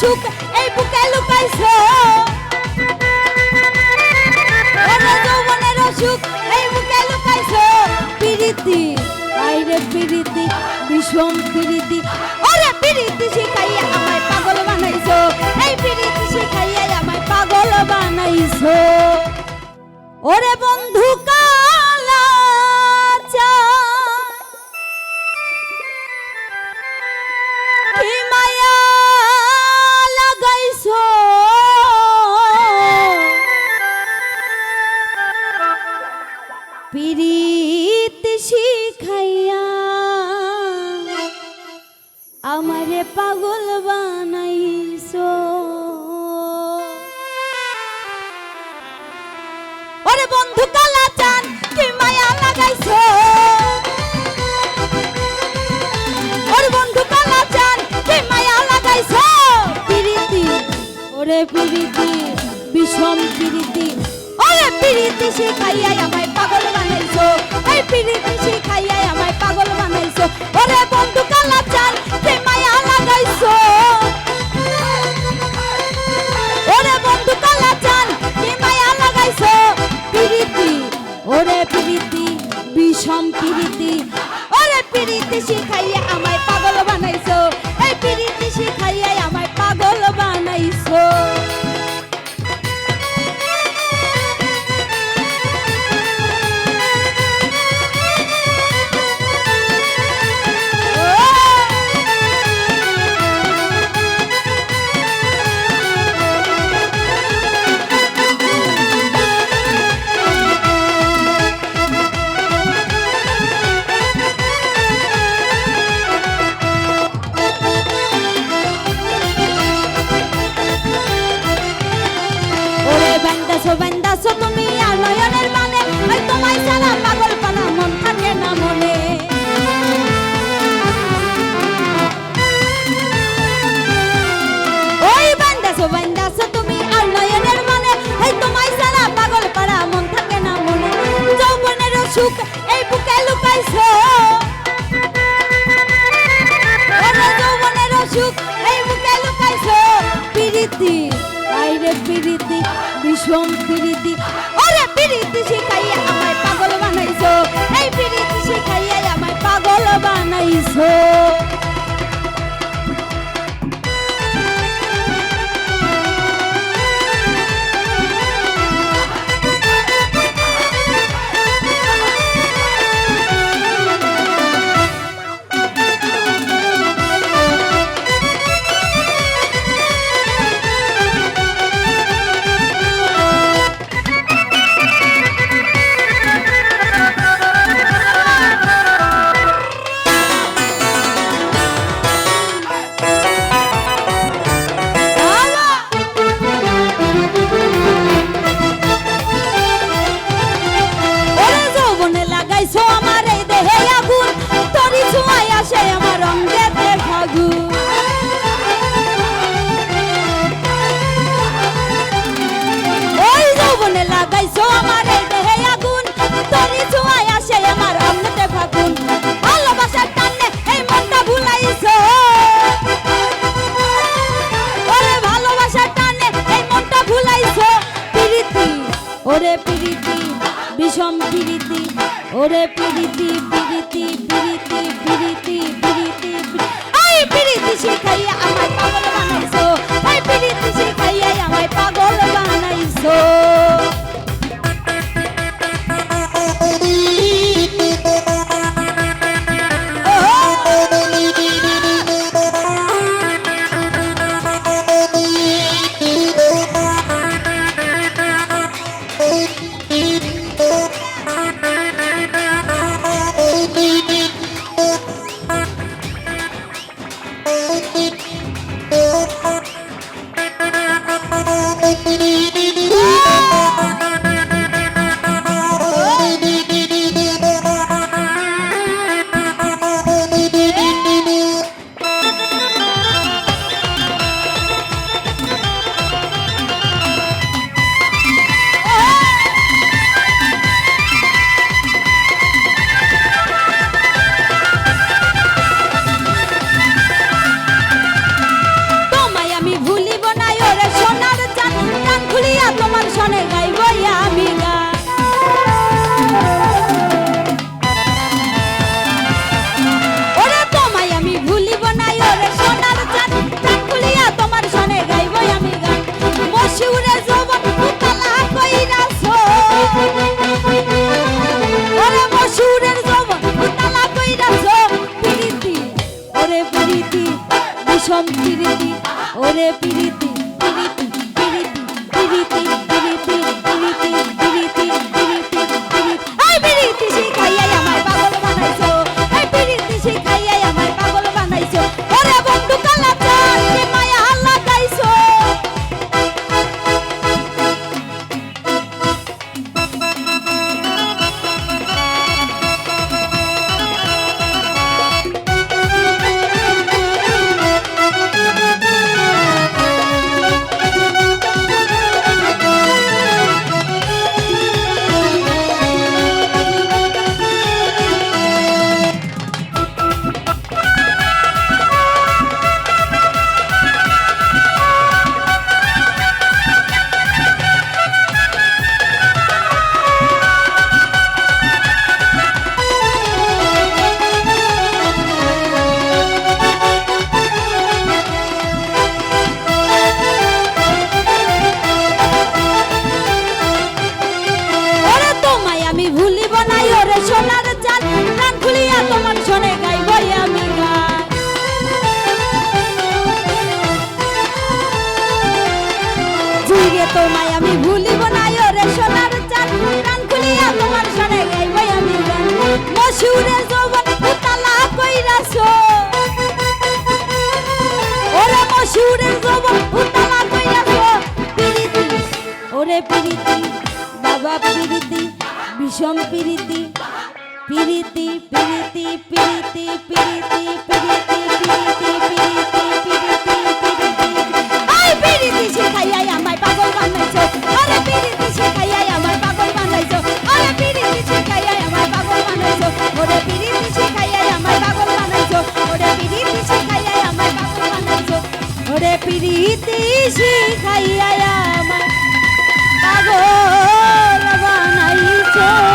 সুখ এই বুকে লুকাইছো? যৌবনের সুখ এই বুকে লুকাইছো? পিরিতি, আইরে পিরিতি, বিষম পিরিতি। ওরে পিরিতি শিখাইয়া আমায় পাগল বানাইছো। এই পিরিতি শিখাইয়া আমায় পাগল বানাইছো। ওরে বন্ধু আমারে পাগল বানাইছো। ওরে বন্ধু কালা চান কি মায়া লাগাইছো? ওরে বন্ধু কালা চান কি মায়া লাগাইছো? প্রীতি ওরে প্রীতি বিষম প্রীতি। ওরে প্রীতি শিখাইয়া আমায় পাগল বানাইছো। এই প্রীতি শিখাইয়া আমায় পাগল বানাইছো। ওরে বন্ধু কালা চান ফিরিতে শিখাইয়া আমায় No. সম্প্রীতি ওরে প্রীতি তোমায় আমি ভুলিব নাই ওরে সোনার চাল প্রাণ খুলিয়া তোমার শোনে গাইবই আমি গান। মশুরে যৌবন উতালা কইরাছো। ওরে মশুরে যৌবন উতালা কইরাছো। পিরিতি, ওরে পিরিতি, বাবা পিরিতি, বিষম পিরিতি পিরিতি পিরিতি পিরিতি পিরিতি পিরিতি পিরিতি পিরিতি। পিরিতি শিখাইয়াই আমার। পাগল বানাইছো।